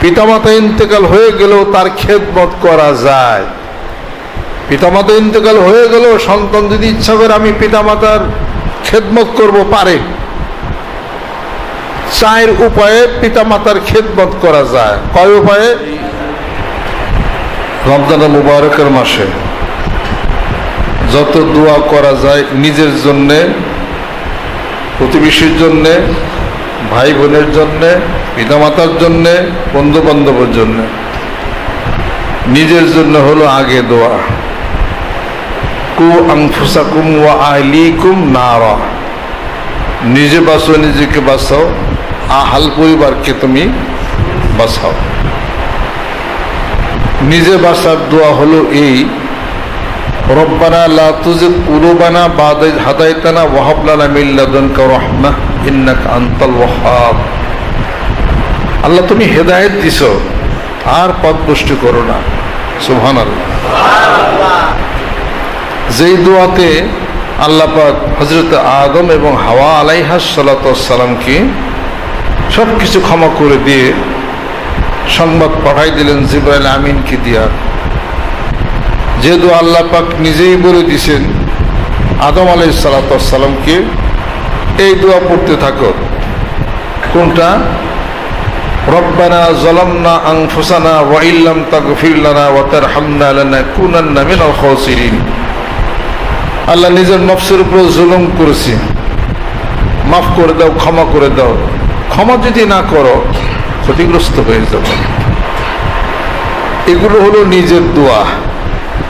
পিতামাতা ইন্তেকাল হয়ে গেলেও তার খেদমত করা যায়। পিতামাতা ইন্তেকাল হয়ে গেলেও সন্তান যদি ইচ্ছা করে আমি পিতামাতার খেদমত করব, পারে। চায়ের উপায়ে পিতামাতার খেদমত করা যায়। কয় উপায়ে? রমজান মুবারকের মাসে যত দোয়া করা যায় নিজের জন্যে, প্রতিবেশীর জন্যে ভাই বোনের জন্যে, পিতামাতার জন্যে বন্ধু বান্ধবের জন্যে। নিজের জন্য হলো আগে দোয়া। কু আংফুসাকুম ওয়া আহলিকুম নারা। নিজে বাঁচো, নিজেকে বাঁচাও। আহাল পরিবারকে তুমি বাঁচাও। নিজে বাঁচার দোয়া হলো এই আল্লাহ তুমি হেদায়েত দিছো, আর পথভ্রষ্ট করো না। সুবহানাল্লাহ। যেই দোয়াতে আল্লাহ পাক হজরত আদম এবং হাওয়া আলাইহাস সালাতামকে সব কিছু ক্ষমা করে দিয়ে সংবাদ পাঠাই দিলেন জিব্রাইল আমিনকে দিয়া। যেহেতু আল্লাহ পাক নিজেই বলে দিছেন আদম আলাই সালাতামকে এই দোয়া পড়তে থাকো। কোনটা? রব্বানা জলামনা আনফুসানা ওয়া ইল্লাম তাগফির লানা ওয়া তারহামনা মিনাল খাসিরিন। আল্লাহ নিজের নফসের উপর জুলুম করেছি। মাফ করে দাও, ক্ষমা করে দাও। ক্ষমা যদি না করো, ক্ষতিগ্রস্ত হয়ে যাব। এগুলো হলো নিজের দোয়া।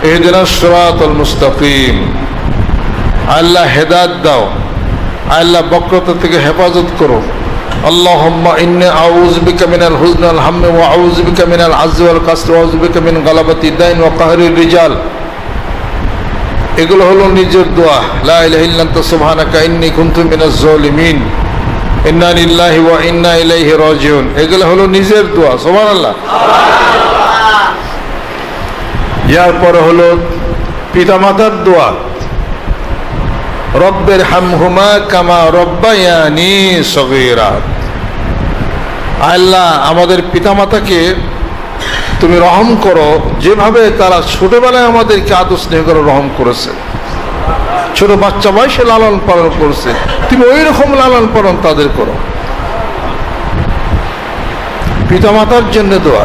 এদিন সরাতল মুস্তাকিম আল্লাহ হেদাত দাও আল্লাহ বক্রতা থেকে হেফাজত করো اللهم إني أعوذ بك من الحزن والهم وأعوذ بك من العز والكسر وأعوذ بك من غلبة الدين وقهر الرجال এগুলো হলো নিজের দোয়া লা ইলাহা ইল্লা আনতা সুবহানাকা ইন্নী কুনতু মিনাজ জালিমিন ইন্না লিল্লাহি ওয়া ইন্না ইলাইহি রাজিউন এগুলো হলো নিজের দোয়া সুবহানাল্লাহ ইয়ার পরে হলো পিতামাতার দোয়া। রব্বের হামহুমা কামা রব্বায়ানি সগীরা। আল্লাহ আমাদের পিতামাতাকে তুমি রহম করো, যেভাবে তারা ছোটবেলায় আমাদেরকে আদর স্নেহ করে রহম করেছে। ছোট বাচ্চা বয়সে লালন পালন করছে, তুমি ওই রকম লালন পালন তাদের করো। পিতামাতার জন্য দোয়া।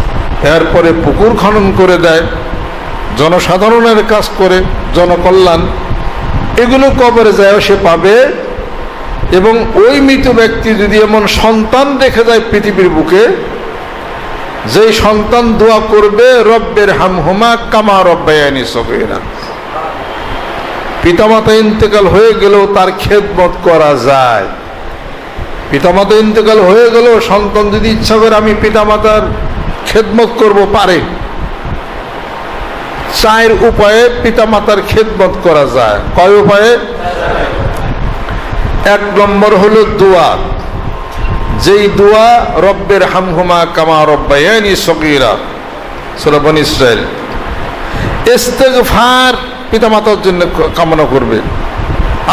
এরপরে পুকুর খনন করে দেয়, জনসাধারণের কাজ করে, জনকল্যাণ। এগুলো কবরে যায়, সে পাবে। এবং ওই মৃত ব্যক্তি যদি এমন সন্তান দেখে যায় পৃথিবীর বুকে, যেই সন্তান দোয়া করবে, রব্বের হামহুমা কামা রব্বায়ানি সগীরা। পিতামাতা ইন্তেকাল হয়ে গেলেও তার খেদমত করা যায়। পিতামাতা ইন্তেকাল হয়ে গেলেও সন্তান যদি ইচ্ছা করে, আমি পিতামাতার খেদমত করব, পারে। চায়ের উপায়ে পিতামাতার খেদমত করা যায়। কয় উপায়ে? এক নম্বর হলো দোয়া। যেই দোয়া রব্বের হামহুমা কামা রব্বায়ানি সগীরা। সুরাবন ইসরায়েল ইস্তেগফার পিতামাতার জন্য কামনা করবে।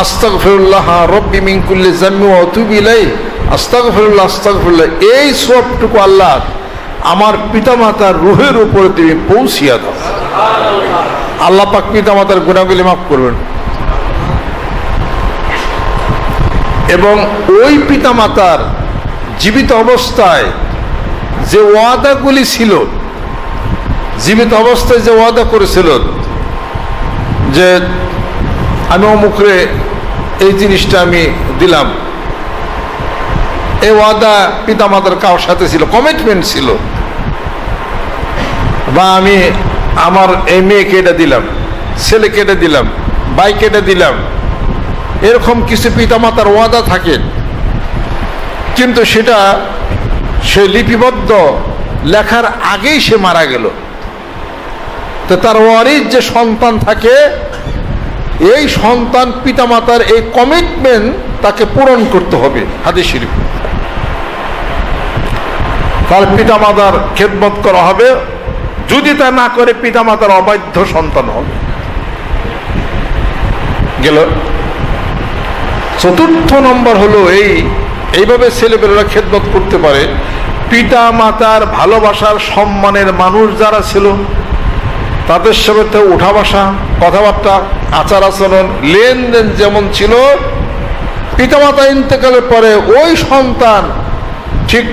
আস্তাগফিরুল্লাহ রব্বি মিন কুল্লি জাম্মি ওয়া আতুবু ইলাই আস্তাগফিরুল্লাহ আস্তাগফিরুল্লাহ, এই সবটুকু আল্লাহ আমার পিতামাতার রুহের উপরে তুমি পৌঁছিয়া দাও। আল্লাহ পাক পিতামাতার গুণাগুলি মাফ করবেন। এবং ওই পিতামাতার জীবিত অবস্থায় যে ওয়াদাগুলি ছিল, জীবিত অবস্থায় যে ওয়াদা করেছিল যে আমি অমুকরে এই জিনিসটা আমি দিলাম। এই ওয়াদা পিতামাতার কারোর সাথে ছিল কমিটমেন্ট ছিল। বা আমি আমার এই মেয়েকে এটা দিলাম ছেলেকে এটা দিলাম বাইক এটা দিলাম, এরকম কিছু পিতামাতার ওয়াদা থাকে। কিন্তু সেটা সে লিপিবদ্ধ লেখার আগেই সে মারা গেল। তো তার ওয়ারিস যে সন্তান থাকে, এই সন্তান পিতামাতার এই কমিটমেন্ট তাকে পূরণ করতে হবে হাদিস তার পিতামাতার খেদমত করা হবে। যদি তা না করে পিতামাতার অবাধ্য সন্তান হবে গেল। চতুর্থ নম্বর হলো এই, এইভাবে ছেলেপেলেরা খেদমত করতে পারে। পিতা মাতার ভালোবাসার সম্মানের মানুষ যারা ছিল, তাদের সাথে উঠা বসা, কথাবার্তা, আচার আচরণ, লেনদেন যেমন ছিল, পিতামাতা ইন্তেকালের পরে ওই সন্তান ঠিক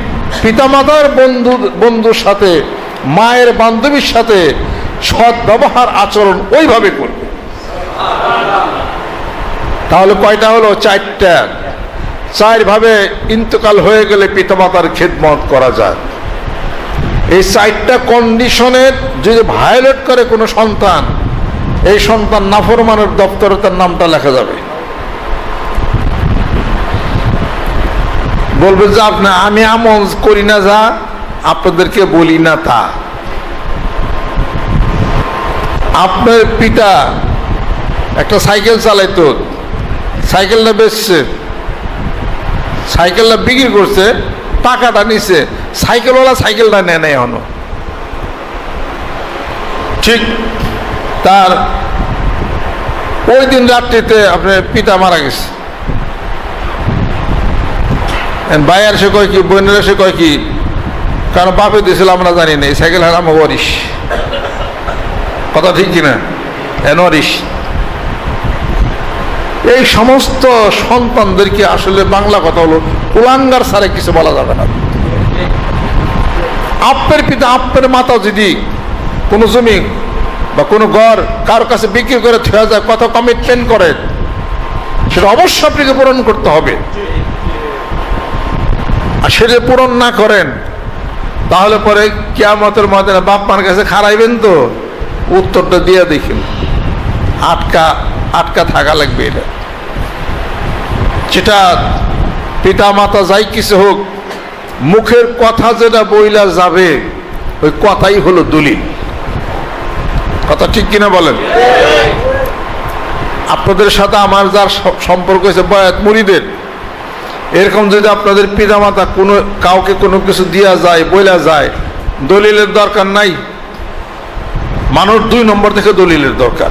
পিতামাতার বন্ধু বন্ধুর সাথে মায়ের বান্ধবীর সাথে সৎ ব্যবহার আচরণ ওইভাবে করবে। তাহলে কয়টা হলো? চারটা। চারভাবে ইন্তকাল হয়ে গেলে পিতামাতার খেদমত করা যায়। এই চারটা কন্ডিশনের যদি ভায়োলেট করে কোনো সন্তান, এই সন্তান নাফরমানের দপ্তরে তার নামটা লেখা যাবে। বলবে যে আপনি আমি আমল করি না যা। আপনাদেরকে বলি না তা। আপনার পিতা একটা সাইকেল চালাইতো। সাইকেলটা বেচছে। সাইকেলটা বিক্রি করছে, টাকাটা নিছে। সাইকেলওয়ালা সাইকেলটা নেয় নেই এখনও। ঠিক তার ওই দিন রাত্রিতে আপনার পিতা মারা গেছে। বাইয়ার সে কয় কি, বোনের সে কয় কি কারণ বাপে দিয়েছিল আমরা জানি না, এই সাইকেল হারাম ওয়ারিস কথা ঠিক কিনা? এন ওয়ারিস এই সমস্ত সন্তানদেরকে আসলে বাংলা কথা হলো কুলাঙ্গার সারে কিছু বলা যাবে না। আপনার পিতা আপনার মাতা যদি কোনো জমি বা কোনো ঘর কারও কাছে বিক্রি করে থেওয়া যায়, কত কমিটমেন্ট করে, সেটা অবশ্যই আপনাকে পূরণ করতে হবে। আর সেটা পূরণ না করেন তাহলে পরে কেয়ামতের মধ্যে বাপ মার কাছে খারাইবেন তো? উত্তরটা দিয়ে দেখেন। আটকা আটকা থাকা লাগবে এটা। যেটা পিতা মাতা যাই কিছু হোক মুখের কথা যেটা বইলা যাবে ওই কথাই হলো দলিল। কথা ঠিক কিনা বলেন? আপনাদের সাথে আমার যার সম্পর্ক হয়েছে বয়াত মুড়িদের এরকম যদি আপনাদের পিতামাতা কোনো, কাউকে কোনো কিছু দিয়া যায়, বইলা যায়, দলিলের দরকার নাই। মানুষ দুই নম্বর থেকে দলিলের দরকার।